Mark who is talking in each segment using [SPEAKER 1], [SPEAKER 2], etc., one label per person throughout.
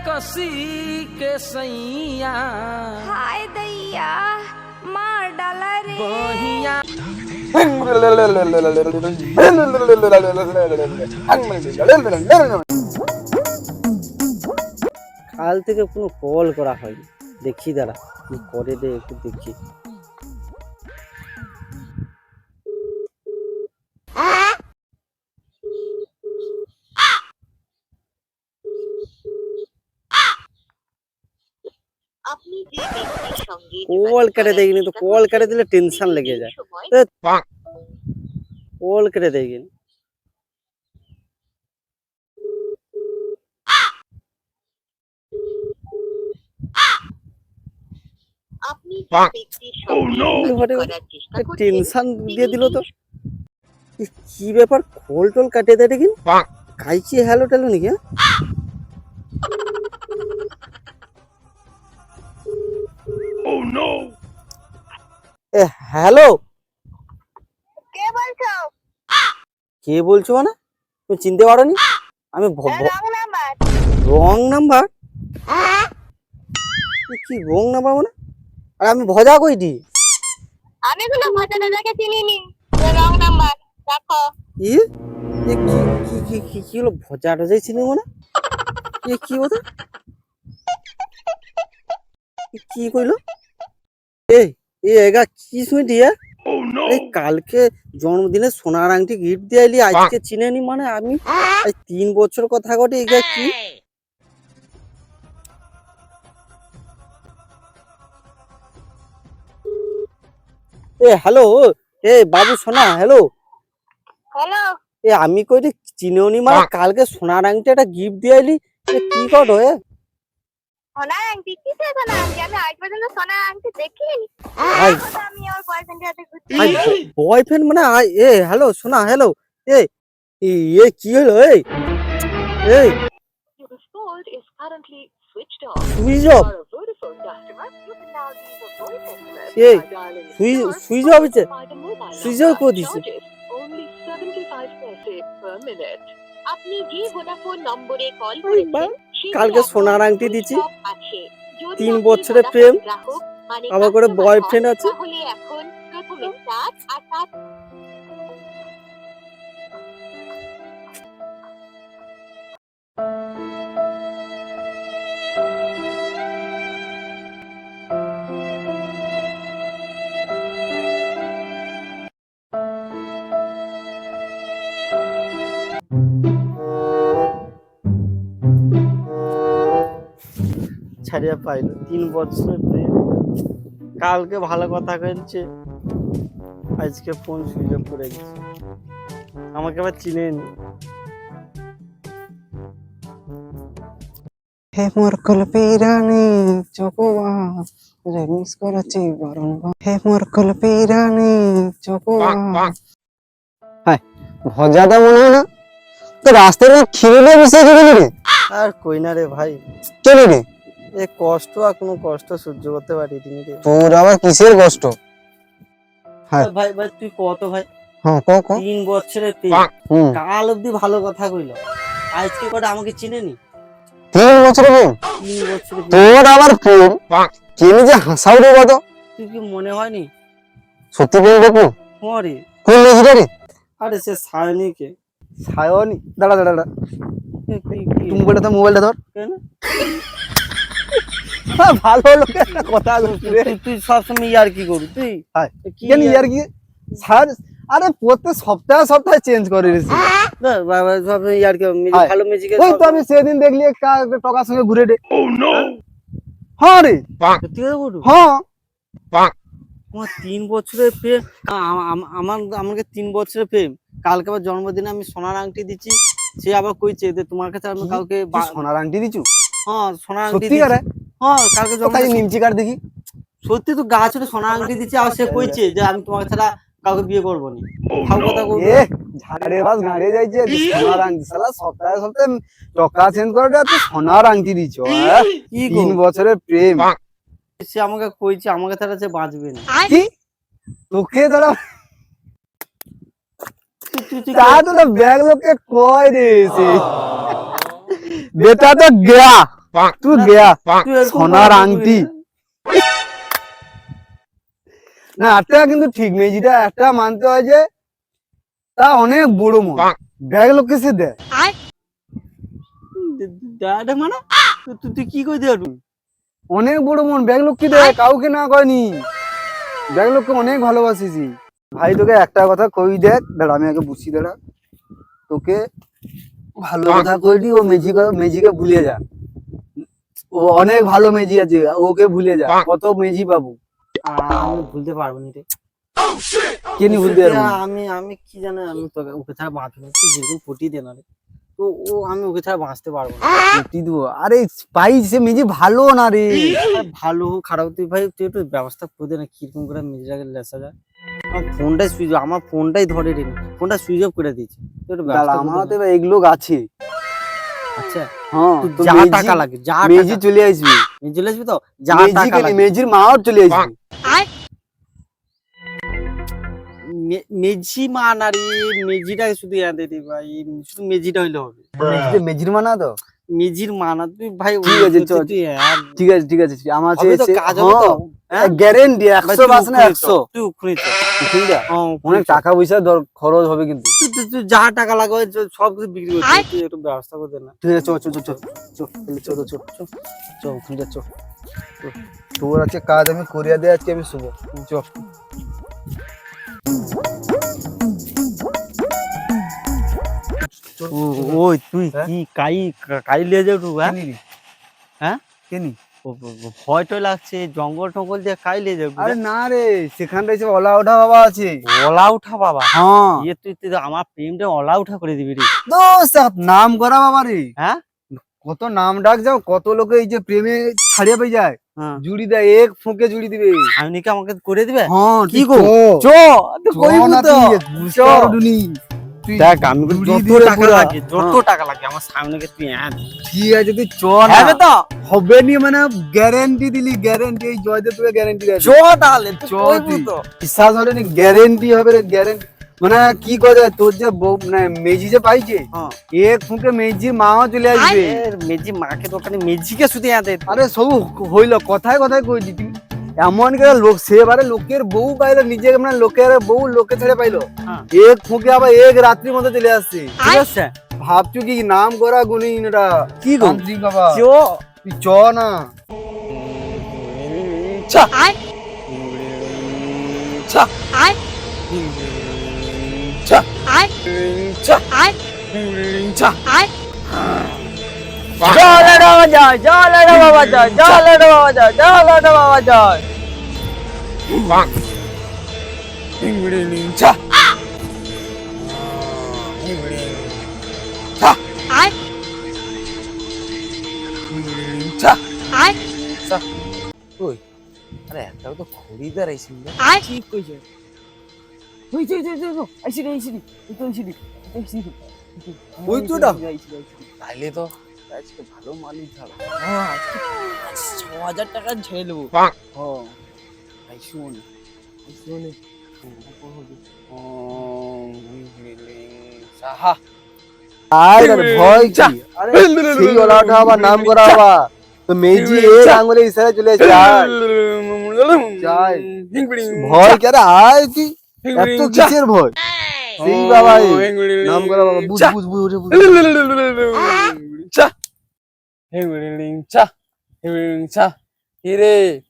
[SPEAKER 1] कसी के सैया
[SPEAKER 2] हाय दैया मार डाला रे
[SPEAKER 1] बहिया
[SPEAKER 3] কাল থেকে কোনো কল করা হয়নি দেখি দাঁড়া কি করে রে একটু দেখি কল কেটে দেয়নি তো কল কেটে দিলে টেনশন লেগে যায়। কল কেটে দেয়নি
[SPEAKER 4] আপনি যে ব্যক্তির সঙ্গে যোগাযোগ করার চেষ্টা করছেন
[SPEAKER 3] টেনশন দিয়ে দিল তো। কি ব্যাপার? কল টল কাটিয়ে দেয় দেখি খাইছি হ্যালো ট্যালো নাকি এ হ্যালো?
[SPEAKER 4] কে বলছো?
[SPEAKER 3] কে বলছো মানে? তুমি চিনতে পারোনি? আমি ভ- ভ-
[SPEAKER 4] রং নাম্বার
[SPEAKER 3] রং নাম্বার কি রং নাম্বার মানে? আর আমি ভজা কইটি।
[SPEAKER 4] আমি কোনো ভজা দাদাকে চিনিনি। রং নাম্বার রাখো।
[SPEAKER 3] ই? এ কি কি কি কি কি হলো? ভজা টজাই চিনি মানে? এ কি কথা এ কি কইলো? এই এগা কি শুনটি এই কালকে জন্মদিনে সোনার আংটি গিফট দিয়ে আইলি আজকে চিনে নি মানে আমি? এই তিন বছর কথা ঘটে এগা কি? এ হ্যালো এ বাবু সোনা হ্যালো।
[SPEAKER 4] হ্যালো।
[SPEAKER 3] এ আমি কই চিনেও নি মানে কালকে সোনার আংটি একটা গিফট দিয়ে আইলি কি করো
[SPEAKER 4] আংটি? কি সে সোনার আংটি? আমি আংটি দেখিনি। আমি ওর বয়ফ্রেন্ডের সাথে ঘুরছি
[SPEAKER 3] বয়ফ্রেন্ড মানে এ হ্যালো সোনা হ্যালো এ এ কি হলো এই? এই।
[SPEAKER 4] আপনি যে ভোডাফোন নম্বরে কল করেছেন
[SPEAKER 3] কালকে সোনার আংটি।
[SPEAKER 4] যদি
[SPEAKER 3] তিন বছরের প্রেম,
[SPEAKER 4] মানে
[SPEAKER 3] আবার করে
[SPEAKER 4] বয়ফ্রেন্ড
[SPEAKER 3] আছে। ছাড়িয়া পাইলো। তিন বছর প্রেম। কালকে ভালো কথা কইছে আজকে ফোন সুইচ অফ করে গেছে আমাকে আবার চিনে নি
[SPEAKER 5] হে মোর কলপিরানি চকোয়া রেমিক্স করেছি বারংবার হে মোর কলপিরানি চকোয়া হাই ভজাটা মনে হয় না? তো রাস্তায় খিরে বসে গেলি রে?
[SPEAKER 3] আর কই না রে ভাই।
[SPEAKER 5] কেন রে?
[SPEAKER 3] এ কষ্ট আর কোনো কষ্ট সহ্য করতে পারিনি রে
[SPEAKER 5] তোর আবার কিসের কষ্ট? হ্যাঁ।
[SPEAKER 3] ভাই ভাই তুই কত ভাই?
[SPEAKER 5] হ্যাঁ ক ক।
[SPEAKER 3] তিন বছরের প্রেম
[SPEAKER 5] হুম।
[SPEAKER 3] কাল অব্দি ভালো কথা কইলো। আজকে কটা আমাকে চিনে নি
[SPEAKER 5] তিন বছর প্রেম। তোর আবার প্রেম কেন যে হাসাও রে কত
[SPEAKER 3] তুই কি মনে হয়নি?
[SPEAKER 5] সত্যি প্রেম দেখো
[SPEAKER 3] মরে
[SPEAKER 5] কোন লেখিটা রে
[SPEAKER 3] আরে সে সায়নীকে।
[SPEAKER 5] সায়নি? দাঁড়া দাঁড়া দাঁড়া।
[SPEAKER 3] কি- কি-
[SPEAKER 5] তুমি বলে তো মোবাইলটা ধর।
[SPEAKER 3] কেন?
[SPEAKER 5] ভালো লোক কথা
[SPEAKER 3] তুই- সবসময় ইয়ার কি করু তুই
[SPEAKER 5] হায়। কেন
[SPEAKER 3] ইয়ার-
[SPEAKER 5] ইয়ার কি? স্যার আরে প্রত্যেক সপ্তাহে সপ্তাহে চেঞ্জ করে
[SPEAKER 3] মিউজিক-
[SPEAKER 5] হায়।
[SPEAKER 3] ভালো মিউজিকের
[SPEAKER 5] ওই তো আমি সেদিন দেখলি টকার সঙ্গে ঘুরে হ্যাঁ? রে। হ্যাঁ।
[SPEAKER 3] আমার তিন বছরের প্রেম আমার আমাকে তিন বছরের প্রেম। কালকে আবার জন্মদিনে আমি সোনার আংটি দিচ্ছি। সে আবার কইছে যে তোমার কাছে আমি কাউকে
[SPEAKER 5] সোনার আংটি দিছু
[SPEAKER 3] হ্যাঁ সোনার আংটি
[SPEAKER 5] সত্যি
[SPEAKER 3] দিচ্ছি। হ্যাঁ কালকে
[SPEAKER 5] তাই
[SPEAKER 3] জন্মদিন
[SPEAKER 5] নিমচি কার দেখি?
[SPEAKER 3] সত্যি তো গাছ হলে সোনার আংটি দিচ্ছে আর সে কইছে যে আমি তোমাকে ছাড়া কাউকে বিয়ে করব না। খাও কথা কইবো।
[SPEAKER 5] ঝাড়ে বাস গাড়ে যাইছে সোনার আংটি শালা সপ্তাহে সপ্তাহে টকা চেঞ্জ করে তুই সোনার আংটি দিছ হ্যাঁ?
[SPEAKER 3] কি
[SPEAKER 5] তিন
[SPEAKER 3] গো?
[SPEAKER 5] বছরের প্রেম।
[SPEAKER 3] সে আমাকে কইছে আমাকে ছাড়া সে বাঁচবে না।
[SPEAKER 5] কি? তোকে তা তো ব্যাগ কয় রে সে? বেটা তো গয়া। তুই গেয়া সোনার আংটি।
[SPEAKER 3] না?
[SPEAKER 5] একটা কিন্তু ঠিক নেই যেটা একটা মানতে হয় যে তা অনেক বড় মন। ব্যাগ লোককে সে দেয়।
[SPEAKER 3] মানে। তুই- কি করে দেবো
[SPEAKER 5] অনেক বড় মন ব্যাগ লোককে দেয় কাউকে না কয়নি। ব্যাগ লোককে অনেক ভালোবাসিছি। ভাই তোকে একটা কথা কই দেখ দাঁড়া আমি আগে বুঝছি দাঁড়া তোকে ভালো কথা কইনি ও মেজি মেজিকে ভুলিয়ে যা ও অনেক ভালো মেজি আছে ওকে ভুলে যা কত মেজি পাবো।
[SPEAKER 3] আমি ভুলতে পারব না রে।
[SPEAKER 5] কে ভুলতে পারব?
[SPEAKER 3] আমি আমি কি জানো আমি তোকে ওকে ছাড়া বাঁচবো না তুই যেরকম পটি দে না রে। তো ও আমি ওকে ছাড়া বাঁচতে পারব না।
[SPEAKER 5] সত্যি দেবো? আরে ভাই সে মেজি ভালো না রে।
[SPEAKER 3] ভালো হোক খারাপ তুই ভাই তুই একটু ব্যবস্থা করে দে না কীরকম করে মেজাকে লেসা যায়। আমার ফোনটাই সুইচ আমার ফোনটাই ধরে রে ফোনটা সুইচ অফ করে দিয়েছে।
[SPEAKER 5] আমার তো এগুলো আছে।
[SPEAKER 3] আচ্ছা।
[SPEAKER 5] হ্যাঁ
[SPEAKER 3] যা টাকা লাগে যা
[SPEAKER 5] মেজি চলে আসবি।
[SPEAKER 3] মেজি চলে আসবি তো? যা টাকা লাগে।
[SPEAKER 5] মেজির মাও চলে আসবি।
[SPEAKER 3] মেজি মা না মেজিটা শুধু ভাই। শুধু মেজিটা হইলে হবে।
[SPEAKER 5] মেজির মা না তো?
[SPEAKER 3] মেজির মা না তুই ভাই
[SPEAKER 5] ঠিক আছে, চল। ঠিক আছে ঠিক আছে আমার
[SPEAKER 3] কাজ হবে তো হ্যাঁ?
[SPEAKER 5] গ্যারেন্টি একশো পার্সেন্ট একশো।
[SPEAKER 3] তুই ওখানে হ্যাঁ,
[SPEAKER 5] অনেক টাকা পয়সা দর- খরচ হবে কিন্তু।
[SPEAKER 3] তুই যা টাকা লাগবে সব কিছু বিক্রি করতে তুই একটু ব্যবস্থা করে দে না।
[SPEAKER 5] ঠিক আছে চো চো চো চো চো চো চো চো
[SPEAKER 3] চ ওখানে যা, চ
[SPEAKER 5] তোর আছে কাজ আমি করিয়া দিয়ে আজকে আমি শুভ চো
[SPEAKER 3] ও- ওই তুই
[SPEAKER 5] হ্যাঁ?
[SPEAKER 3] কি কাই কাই লিয়ে যাও হ্যাঁ?
[SPEAKER 5] কেনি?
[SPEAKER 3] ভয় টয় লাগছে জঙ্গল টঙ্গল দিয়ে কাই লিয়ে যাব
[SPEAKER 5] আরে না রে সেখানটায় সে ওলা ওঠা বাবা আছে।
[SPEAKER 3] ওলা উঠা বাবা?
[SPEAKER 5] হ্যাঁ।
[SPEAKER 3] ইয়ে তুই তুই আমার প্রেমটা ওলা উঠা করে দিবি রে।
[SPEAKER 5] দোস্ত নাম করা বাবা রে।
[SPEAKER 3] হ্যাঁ?
[SPEAKER 5] কত নাম ডাক যাও কত লোকে এই যে প্রেমে ছাড়িয়ে পেয়ে যায়।
[SPEAKER 3] হ্যাঁ।
[SPEAKER 5] জুড়ি দেয় এক ফুঁকে জুড়ি দিবে।
[SPEAKER 3] আমি আমাকে করে দিবে?
[SPEAKER 5] হ্যাঁ
[SPEAKER 3] কি গো?
[SPEAKER 5] চ।
[SPEAKER 3] চো
[SPEAKER 5] চ তুই, বুঝতে পারবুনি। তুই
[SPEAKER 3] দেখ আমি যত টাকা লাগে যত
[SPEAKER 5] হ্যাঁ।
[SPEAKER 3] টাকা লাগে আমার সামনে কে তুই আন
[SPEAKER 5] ঠিক আছে তুই চ না।
[SPEAKER 3] হবে তো
[SPEAKER 5] হবে নি মানে গ্যারেন্টি দিলি গ্যারেন্টি এই জয়দেব তোকে গ্যারেন্টি দেয়।
[SPEAKER 3] চো তাহলে তুই।
[SPEAKER 5] বিশ্বাস হলে নি গ্যারেন্টি হবে রে গ্যারেন্টি মানে কি করে তোর যে বউ মানে মেজি যে পাইছে
[SPEAKER 3] হ্যাঁ।
[SPEAKER 5] এক ফুঁকে মেজির মাও চলে আসবে।
[SPEAKER 3] মেজি মাকে দোকানে মেজিকে শুধু
[SPEAKER 5] আরে সব হইল কথায় কথায় কইছি তুই এমন করে লোক সেবারে লোকের বউ পাইলো নিজে মানে লোকের বউ লোকে ছেড়ে পাইলো।
[SPEAKER 3] হ্যাঁ।
[SPEAKER 5] এক ফুঁকে আবার এক রাত্রির মধ্যে চলে আসছে।
[SPEAKER 3] ঠিক আছে?
[SPEAKER 5] ভাবছু কি নাম করা গুনি এটা
[SPEAKER 3] কি গো?
[SPEAKER 5] বাবা
[SPEAKER 3] চো।
[SPEAKER 5] না।
[SPEAKER 3] চা চা চা চা চা রে বাবা জয় জল রে বাবা জয় জল রে বাবা জয়। জল রে বাবা জয় চা চা চা চা ওই আরে একটাও তো খরিদার আইছিল না ঠিক কইছে। ওই যে যে যে আইছি আইছি তুই তো আইছি আইছি ওই তো না তাইলে তো আজকে ভালো মালিক হ্যাঁ ছ হাজার টাকা দেবো হ্যাঁ ভাই শুন শুন সাহা
[SPEAKER 5] আর
[SPEAKER 3] হ্যাঁ।
[SPEAKER 5] ভয় কি আরে সেই ওলাটা আবার নাম করা বাবা তো মেজি এক আঙ্গুলে ইশারা চলে যায় যায়। ভয় কি আয় কি এত কিসের ভয় সেই বাবা নাম করা বাবা বুঝ বুঝ বুঝ বুঝ,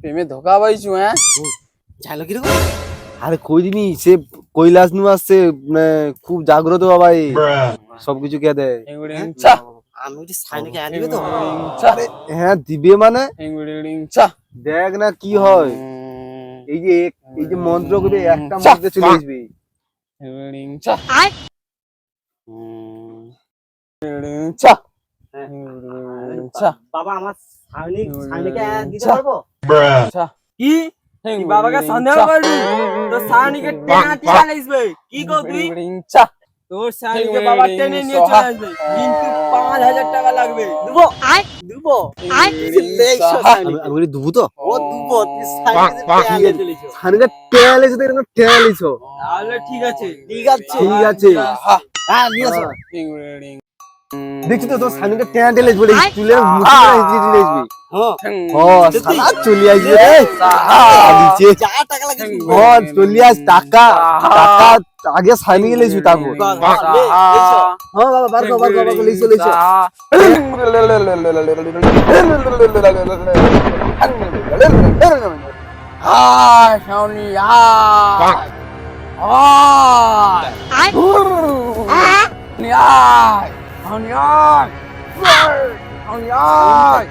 [SPEAKER 1] প্রেমে ধোকা পাইছু হ্যাঁ?
[SPEAKER 3] চাইলো কীরকম
[SPEAKER 5] আরে কই দিনি সে কৈলাস নু আসছে মানে খুব জাগ্রত বাবা এই সবকিছু কে দেয়?
[SPEAKER 3] আমি সাইনকে আনবে তো?
[SPEAKER 5] হ্যাঁ দিবে মানে?
[SPEAKER 1] চা
[SPEAKER 5] দেখ না কি হয়। এই যে এই যে মন্ত্র করে একটা মন্ত্রে চলে আসবে।
[SPEAKER 1] চা
[SPEAKER 3] বাবা আমার সাইনিক সাইনকে দিতে পারব? কি? বাবাকে সন্দেহ করবি? তোর সাইনিকে টেনা টেনা লাগবে কি কও তুই? তোর সাইনিকে বাবা টেনে নিয়ে চলে আসবে। কিন্তু পাঁচ হাজার টাকা লাগবে। দেবো। দেবো।
[SPEAKER 5] আমি আমি বলি দুবু তো?
[SPEAKER 3] ও দেবো। তাহলে ঠিক আছে। ঠিক আছে।
[SPEAKER 5] ঠিক আছে।
[SPEAKER 3] হ্যাঁ নিয়ে আসো।
[SPEAKER 5] দেখছি তো তোর স্বামীকে টেনা টেলে বলে চুলের হিচড়ে টেলে আসবি চলে আসবে রে দিচ্ছে
[SPEAKER 3] টাকা লাগে
[SPEAKER 5] ও চলে আস টাকা টাকা আগে স্বামী তারপর হ্যাঁ বার কর লিখছো লিখছো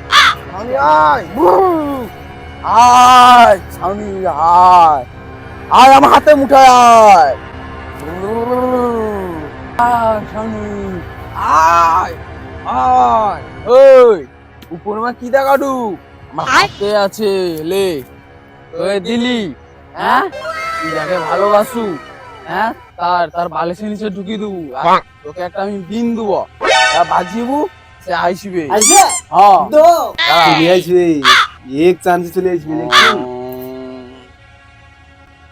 [SPEAKER 1] আয় শাওনি আয় আয় আমার হাতে মুঠায় আয়। শাওনি আয় আয়। ওই উপর মা কি দেখাডু? আমার হাতে আছে লে। ওই দিলি। হ্যাঁ? তুই ভালোবাসু। হ্যাঁ? তার তার বালিশের নিচে ঢুকি দেবো। তোকে একটা আমি বিন দেবো। বাজিবু সে আইসিবে। হ্যাঁ।
[SPEAKER 5] এক চান্সে চলে আসবি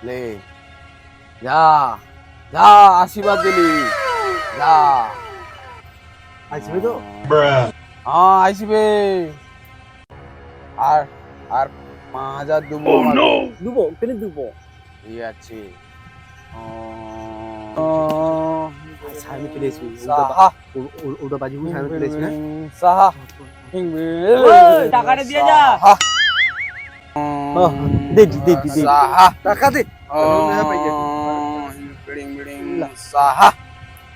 [SPEAKER 1] লে। যা। যা আশীর্বাদ দিলি। যা।
[SPEAKER 5] আসবে তো?
[SPEAKER 1] হ্যাঁ আইসিবে। আর আর পাঁচ হাজার দেবো।
[SPEAKER 3] দুবো কেন দুবো।
[SPEAKER 1] ঠিক আছে।
[SPEAKER 5] স্বামী চলে আসবি
[SPEAKER 1] সাহা
[SPEAKER 5] ওটা বাজিবু স্বামী চলে আসবি না
[SPEAKER 1] সাহা
[SPEAKER 3] টাকাটা দিয়ে যা।
[SPEAKER 5] দে দি দে দি দে
[SPEAKER 1] সাহা
[SPEAKER 5] টাকা দে
[SPEAKER 1] বিড়িং বিড়িং সাহা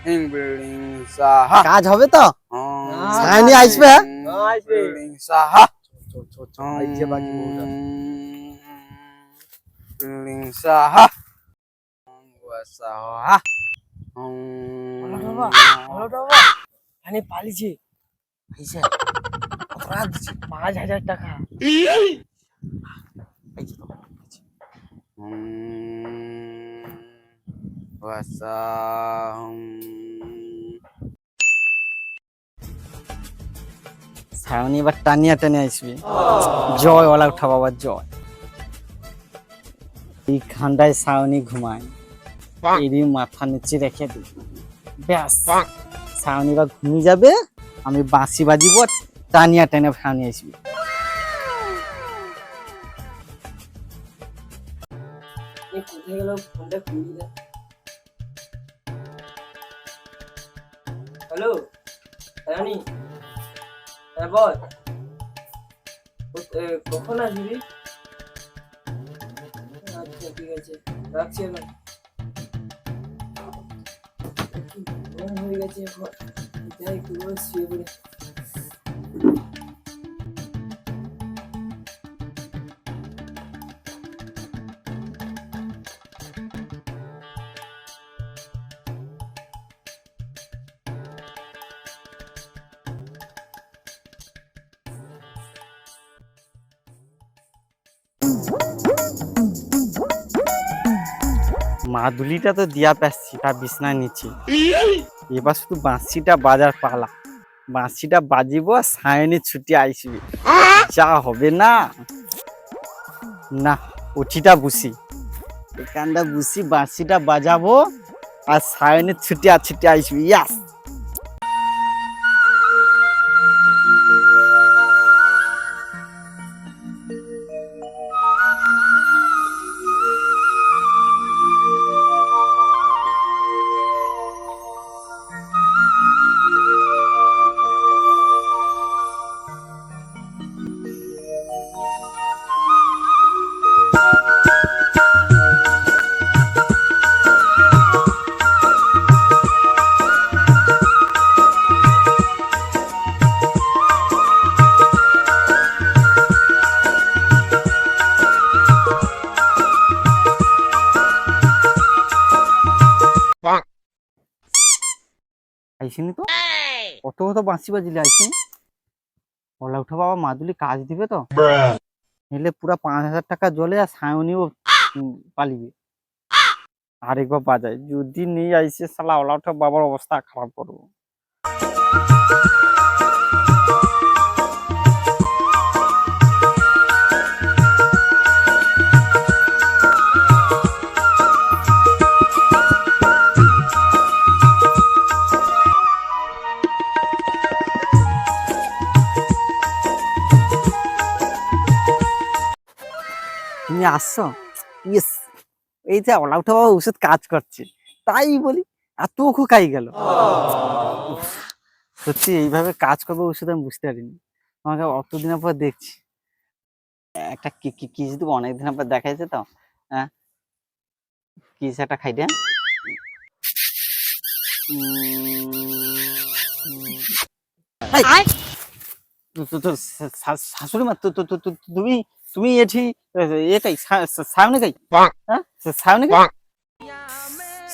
[SPEAKER 1] হিং বিড়িং সাহা
[SPEAKER 5] কাজ হবে তো সায়নী আসবে, হ্যাঁ?
[SPEAKER 1] বিড়িং সাহা
[SPEAKER 5] আইজে বাজিবু ওটা
[SPEAKER 1] বিড়িং সাহা সাহা
[SPEAKER 3] আমি পালিছি। পাঁচ হাজার টাকা। সায়নি এবার টানিয়া টানিয়া আসবি। জয় ওলা উঠা বাবার জয়। এই খান্ডায় সায়নি ঘুমায়। এরই মাথা নিচে রেখে দিই। ব্যাস। বা ঘুমিয়ে যাবে আমি বাঁশি বাজিব টানিয়া টানিয়া ফ্যানি আসবি। হ্যালো? রানি হ্যাঁ বল। কখন আসবি? আচ্ছা ঠিক আছে। রাখছি এখন একটু গরম হয়ে গেছে এখন যাই একটু বরং শুয়ে পড়ি মাদুলিটা তো দিয়া পেয়েছি তা বিছনায় নিচে এবার শুধু বাঁশিটা বাজার পালা। বাঁশিটা বাজিব সায়নি ছুটি আইসবি। যা হবে না। না, উঠিটা বুসি। এখানটা বুসি, বাঁশিটা বাজাবো আর সায়নি ছুটি আর ছুটি আইসবি। ইয়াস! আইসিনি তো? কত কত বাঁচি বাজিলে আইসিনি? ওলা উঠো বাবা মাদুলি কাজ দিবে তো? নিলে পুরা পাঁচ হাজার টাকা জলে আর সায়নিও পালিবে আরেকবার বাজায় যদি নিয়ে আইসে সালা ওলা উঠো বাবার অবস্থা খারাপ করব। তুমি আসছো ইয়েস এই যে অলাউটা বাবা ওষুধ কাজ করছে। তাই বলি এত খোকাই গেল। সত্যি এইভাবে কাজ করবে ওষুধ আমি বুঝতে পারিনি। তোমাকে অত দিনের পর দেখছি। একটা কি কি কিস দেবো অনেক দিনের পর দেখা যাচ্ছে তো হ্যাঁ? কিস একটা খাই দে শাশুড়ি মা তু- তু- তু- তু- তুমি তুমি এটি এ কাই সায়নে কাই হ্যাঁ? সায়নে কাই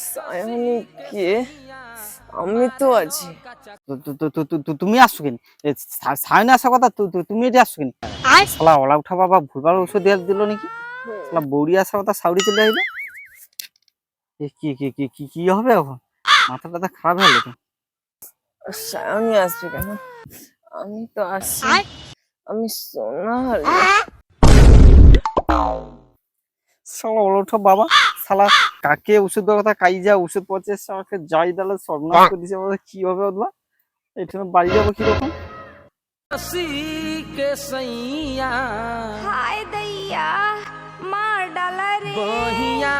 [SPEAKER 6] সায়নী কে? আমি তো আছি।
[SPEAKER 3] তুমি আসছো কেন? সায়নে আসার কথা তুমি এটি আসছো কেন? শালা ওলা উঠা বাবা ভুলবার ওষুধ দিয়ে দিল নাকি? শালা বৌড়ি আসার কথা সাউরি চলে আইলো? এ কি কি কি কি কি হবে এখন? মাথা টাথা খারাপ হলো তো?
[SPEAKER 6] সায়নী আসবে কেন? আমি তো আসছি আমি সোনা
[SPEAKER 3] বাবা। সালা কাকে ওষুধ দেওয়ার কথা কাই যা ওষুধ পড়ছে যাই দালে সর্বনাশ করে দিছে কি হবে অথবা বাড়ি যাব কীরকম?
[SPEAKER 2] সইয়া? হায় দইয়া
[SPEAKER 3] মার ডালা রে। বহিয়া।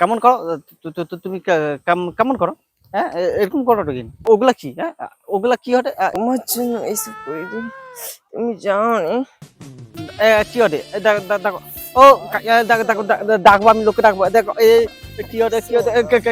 [SPEAKER 3] কেমন করো? তুমি কেমন করো? হ্যাঁ এরকম করো কিন ওগুলা কি? হ্যাঁ ওগুলা কি হটে
[SPEAKER 6] আমার জন্য এইসব করে তুমি
[SPEAKER 3] কি এ, দেখো দেখো, দেখো ও দেখো দেখো ডাকবো আমি লোককে ডাকবো দেখো এ এ, কি হটে কি হটে এ, কে-